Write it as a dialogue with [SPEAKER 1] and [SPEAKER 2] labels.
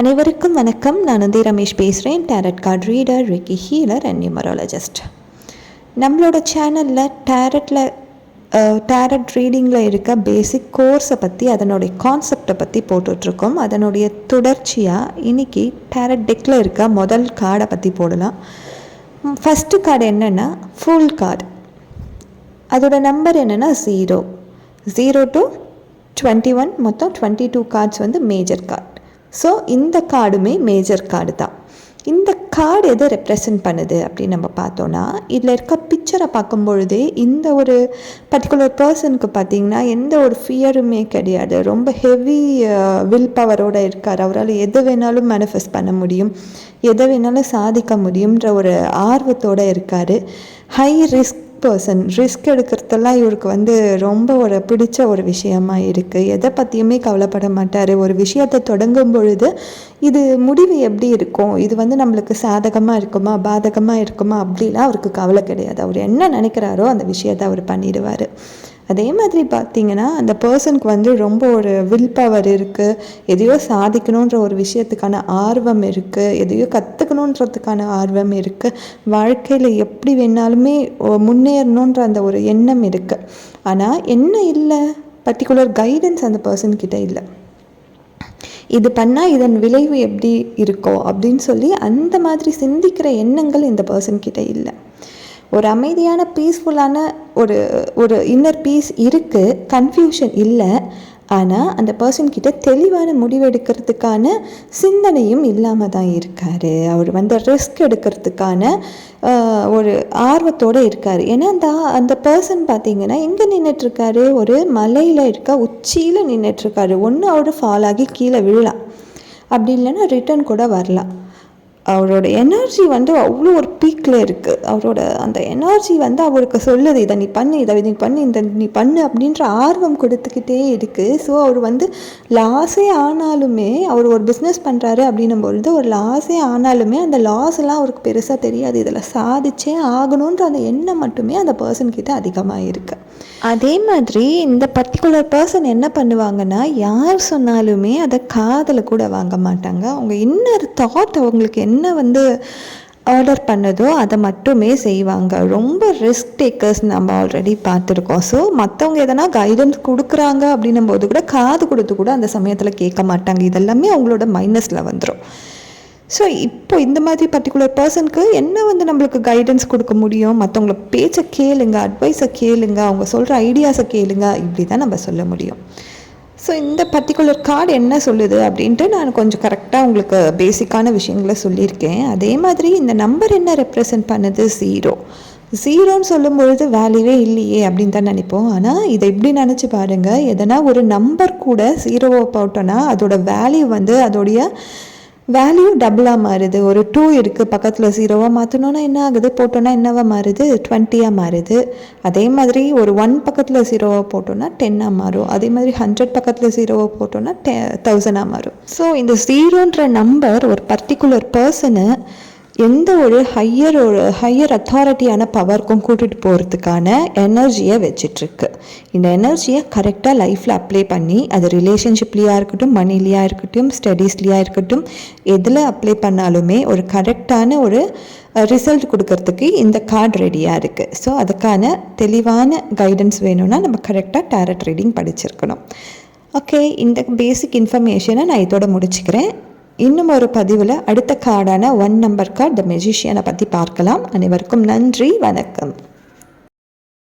[SPEAKER 1] அனைவருக்கும் வணக்கம். நான் வந்து ரமேஷ் பேசுகிறேன் tarot card reader reiki healer and numerologist நம்மளோட சேனலில் டேரட்டில் டேரட் ரீடிங்கில் இருக்க பேசிக் கோர்ஸை பற்றி அதனுடைய கான்செப்டை பற்றி போட்டுட்ருக்கோம். அதனுடைய தொடர்ச்சியாக இன்றைக்கி டேரட் டெக்கில் இருக்க முதல் கார்டை பற்றி போடலாம். ஃபஸ்ட்டு கார்டு என்னென்னா ஃபுல் கார்டு அதோட நம்பர் என்னென்னா zero zero to twenty one மொத்தம் டுவெண்ட்டி டூ கார்ட்ஸ் வந்து மேஜர் கார்டு ஸோ இந்த கார்டுமே மேஜர் கார்டு தான் இந்த கார்டு எதை ரெப்ரசன்ட் பண்ணுது அப்படின்னு நம்ம பார்த்தோன்னா இதில் இருக்க பிக்சரை பார்க்கும் பொழுதே இந்த ஒரு பர்டிகுலர் பர்சனுக்கு பார்த்தீங்கன்னா எந்த ஒரு ஃபியருமே கிடையாது. ரொம்ப ஹெவி வில் பவரோடு இருக்கார். அவரால் எது வேணாலும் மேனிஃபெஸ்ட் பண்ண முடியும். எதை வேணாலும் சாதிக்க முடியுன்ற ஒரு ஆர்வத்தோடு இருக்கார். ஹை ரிஸ்க் பர்சன் ரிஸ்க் எடுக்கிறதெல்லாம் இவருக்கு வந்து ரொம்ப ஒரு பிடிச்ச ஒரு விஷயமா இருக்குது எதை பற்றியுமே கவலைப்பட மாட்டார். ஒரு விஷயத்தை தொடங்கும் பொழுது இது முடிவு எப்படி இருக்கும்? இது வந்து நம்மளுக்கு சாதகமாக இருக்குமா? பாதகமாக இருக்குமா? அப்படிலாம் அவருக்கு கவலை கிடையாது. அவர் என்ன நினைக்கிறாரோ அந்த விஷயத்தை அவர் பண்ணிடுவார். அதே மாதிரி பார்த்தீங்கன்னா அந்த பர்சனுக்கு வந்து ரொம்ப ஒரு வில் பவர் இருக்குது எதையோ சாதிக்கணுன்ற ஒரு விஷயத்துக்கான ஆர்வம் இருக்குது எதையோ கற்றுக்கணுன்றதுக்கான ஆர்வம் இருக்குது வாழ்க்கையில் எப்படி வேணாலுமே முன்னேறணுன்ற அந்த ஒரு எண்ணம் இருக்குது ஆனால் என்ன இல்லை? பர்டிகுலர் கைடன்ஸ் அந்த பர்சன்கிட்ட இல்லை. இது பண்ணால் இதன் விளைவு எப்படி இருக்கோ அப்படின்னு சொல்லி அந்த மாதிரி சிந்திக்கிற எண்ணங்கள் இந்த பர்சன்கிட்ட இல்லை. ஒரு அமைதியான பீஸ்ஃபுல்லான ஒரு ஒரு இன்னர் பீஸ் இருக்குது கன்ஃபியூஷன் இல்லை. ஆனால் அந்த பர்சன்கிட்ட தெளிவான முடிவெடுக்கிறதுக்கான சிந்தனையும் இல்லாமல் தான் இருக்கார். அவர் வந்து ரிஸ்க் எடுக்கிறதுக்கான ஒரு ஆர்வத்தோடு இருக்கார். ஏன்னா அந்த அந்த பர்சன் பார்த்தீங்கன்னா எங்கே நின்றுட்டுருக்காரு ஒரு மலையில் இருக்க உச்சியில் நின்றுட்டுருக்காரு ஒன்று அவர் ஃபால் ஆகி கீழே விழலாம். அப்படி இல்லைன்னா ரிட்டர்ன் கூட வரலாம். அவரோட எனர்ஜி வந்து அவ்வளோ ஒரு பீக்கில் இருக்குது அவரோட அந்த எனர்ஜி வந்து அவருக்கு சொல்லுது இதை நீ பண்ணு இதை நீ பண்ணு இந்த நீ பண்ணு அப்படின்ற ஆர்வம் கொடுத்துக்கிட்டே இருக்குது ஸோ அவர் வந்து லாஸே ஆனாலுமே அவர் ஒரு பிஸ்னஸ் பண்ணுறாரு அப்படின்னும் பொழுது ஒரு லாஸே ஆனாலுமே அந்த லாஸ் எல்லாம் அவருக்கு பெருசாக தெரியாது. இதில் சாதிச்சே ஆகணுன்ற அந்த எண்ணம் மட்டுமே அந்த பர்சன் கிட்ட அதிகமாக இருக்குது அதே மாதிரி இந்த பர்டிகுலர் பர்சன் என்ன பண்ணுவாங்கன்னா யார் சொன்னாலுமே அதை காதில் கூட வாங்க மாட்டாங்க. அவங்க இன்னொரு தாட் அவங்களுக்கு என்ன வந்து ஆர்டர் பண்ணதோ அதை மட்டுமே செய்வாங்க. ரொம்ப ரிஸ்க் டேக்கர்ஸ் நம்ம ஆல்ரெடி பார்த்துருக்கோம். ஸோ மற்றவங்க எதனா கைடன்ஸ் கொடுக்குறாங்க அப்படின்னும் போது கூட காது கொடுத்து கூட அந்த சமயத்தில் கேட்க மாட்டாங்க. இதெல்லாமே அவங்களோட மைனஸில் வந்துடும் ஸோ இப்போ இந்த மாதிரி பர்டிகுலர் பர்சனுக்கு என்ன வந்து நம்மளுக்கு கைடன்ஸ் கொடுக்க முடியும்? மற்றவங்கள பேச்சை கேளுங்க அட்வைஸை கேளுங்க அவங்க சொல்கிற ஐடியாஸை கேளுங்க இப்படி தான் நம்ம சொல்ல முடியும். ஸோ இந்த பர்டிகுலர் கார்டு என்ன சொல்லுது அப்படின்ட்டு நான் கொஞ்சம் கரெக்டாக உங்களுக்கு பேசிக்கான விஷயங்களை சொல்லியிருக்கேன். அதே மாதிரி இந்த நம்பர் என்ன ரெப்ரசன்ட் பண்ணுது? ஜீரோ ஜீரோன்னு சொல்லும் பொழுது வேல்யூவே இல்லையே அப்படின்னு தான் நினைப்போம். ஆனால் இதை எப்படி நினச்சி பாருங்கள் எதனா ஒரு நம்பர் கூட ஜீரோவை போட்டோன்னா அதோட வேல்யூ வந்து அதோடைய வேல்யூ டபுளாக மாறுது. ஒரு டூ இருக்குது பக்கத்தில் ஜீரோவாக மாற்றணுன்னா என்ன ஆகுது? போட்டோன்னா என்னவாக மாறுது? டுவெண்ட்டியாக மாறுது. அதே மாதிரி ஒரு ஒன் பக்கத்தில் ஜீரோவாக போட்டோன்னா டென்னாக மாறும். அதே மாதிரி ஹண்ட்ரட் பக்கத்தில் ஜீரோவாக போட்டோன்னா டெ தௌசண்டாக மாறும். ஸோ இந்த ஜீரோன்ற நம்பர் ஒரு பர்டிகுலர் பர்சனை எந்த ஒரு ஹையர் ஒரு ஹையர் அத்தாரிட்டியான பவருக்கும் கூட்டிகிட்டு போகிறதுக்கான எனர்ஜியை வச்சிட்ருக்கு இந்த எனர்ஜியை கரெக்டாக லைஃப்பில் அப்ளை பண்ணி அது ரிலேஷன்ஷிப்லேயா இருக்கட்டும் மணிலேயா இருக்கட்டும் ஸ்டடீஸ்லேயா இருக்கட்டும் எதில் அப்ளை பண்ணாலுமே ஒரு கரெக்டான ஒரு ரிசல்ட் கொடுக்கறதுக்கு இந்த கார்டு ரெடியாக இருக்குது ஸோ அதுக்கான தெளிவான கைடன்ஸ் வேணும்னா நம்ம கரெக்டாக டேரட் ரீடிங் படிச்சிருக்கணும். ஓகே இந்த பேசிக் இன்ஃபர்மேஷனை நான் இதோட முடிச்சுக்கிறேன். இன்னும் ஒரு பதிவில் அடுத்த கார்டான ஒன் நம்பர் கார்டு த மெஜிஷியனை பற்றி பார்க்கலாம். அனைவருக்கும் நன்றி வணக்கம்.